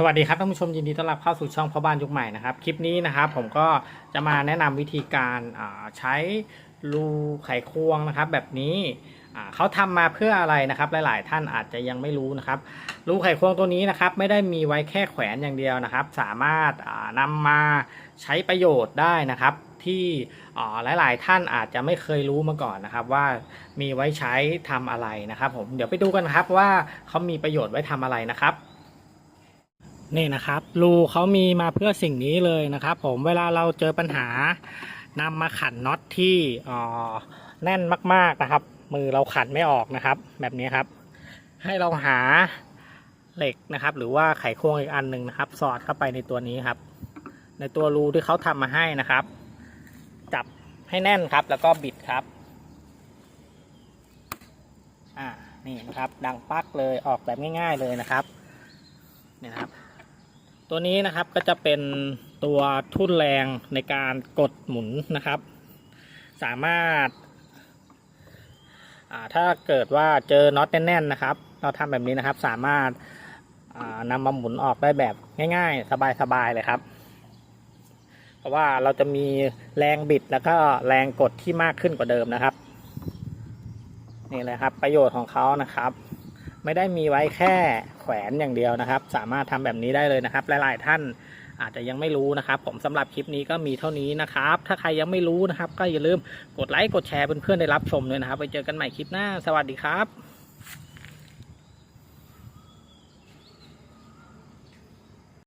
สวัสดีครับท่านผู้ชมยินดีต้อนรับเข้าสู่ช่องพ่อบ้านยุคใหม่นะครับ คลิปนี้นะครับผมก็จะมาแนะนำวิธีการใช้รูไขควงนะครับ แบบนี้เขาทำมาเพื่ออะไรนะครับ หลาย ๆ ท่านอาจจะยังไม่รู้นะครับ รูไขควงตัวนี้นะครับ ไม่ได้มีไว้แค่แขวนอย่างเดียวนะครับ สามารถอ่านำมาใช้ประโยชน์ได้นะครับ ที่หลาย ๆ ท่านอาจจะไม่เคยรู้มาก่อนนะครับ ว่ามีไว้ใช้ทำอะไรนะครับ ผมเดี๋ยวไปดูกันครับว่าเขามีประโยชน์ไว้ทำอะไรนะครับ นี่นะครับรูเขามีมาเพื่อสิ่งนี้เลยนะครับ ผมเวลาเราเจอปัญหานำมาขันน็อตที่อ่อแน่นมากๆนะครับ มือเราขันไม่ออกนะครับ แบบนี้ครับ ให้เราหาเหล็กนะครับ หรือว่าไขควงอีกอันหนึ่งนะครับ สอดเข้าไปในตัวนี้ครับ ในตัวรูที่เขาทำมาให้นะครับ จับให้แน่นครับ แล้วก็บิดครับอ่านี่นะครับ ดังปักเลยออกแบบง่าย ๆเลยนะครับนี่นะครับ ตัวนี้นะครับก็จะเป็นตัวทุ่นแรงในการกดหมุนนะครับ สามารถาถ้าเกิดว่าเจอน็อตแน่นๆนะครับ เราทำแบบนี้นะครับสามารถานำมาหมุนออกได้แบบง่ายๆ สบายๆเลยครับ เพราะว่าเราจะมีแรงบิดแล้วก็แรงกดที่มากขึ้นกว่าเดิมนะครับ นี่เลยครับประโยชน์ของเขานะครับ ไม่ได้มีไว้แค่แขวนอย่างเดียวนะครับ สามารถทำแบบนี้ได้เลยนะครับ หลาย ๆ ท่านอาจจะยังไม่รู้นะครับ ผมสำหรับคลิปนี้ก็มีเท่านี้นะครับ ถ้าใครยังไม่รู้นะครับ ก็อย่าลืมกดไลค์กดแชร์เพื่อนๆได้รับชมด้วยนะครับ ไปเจอกันใหม่คลิปหน้า สวัสดีครับ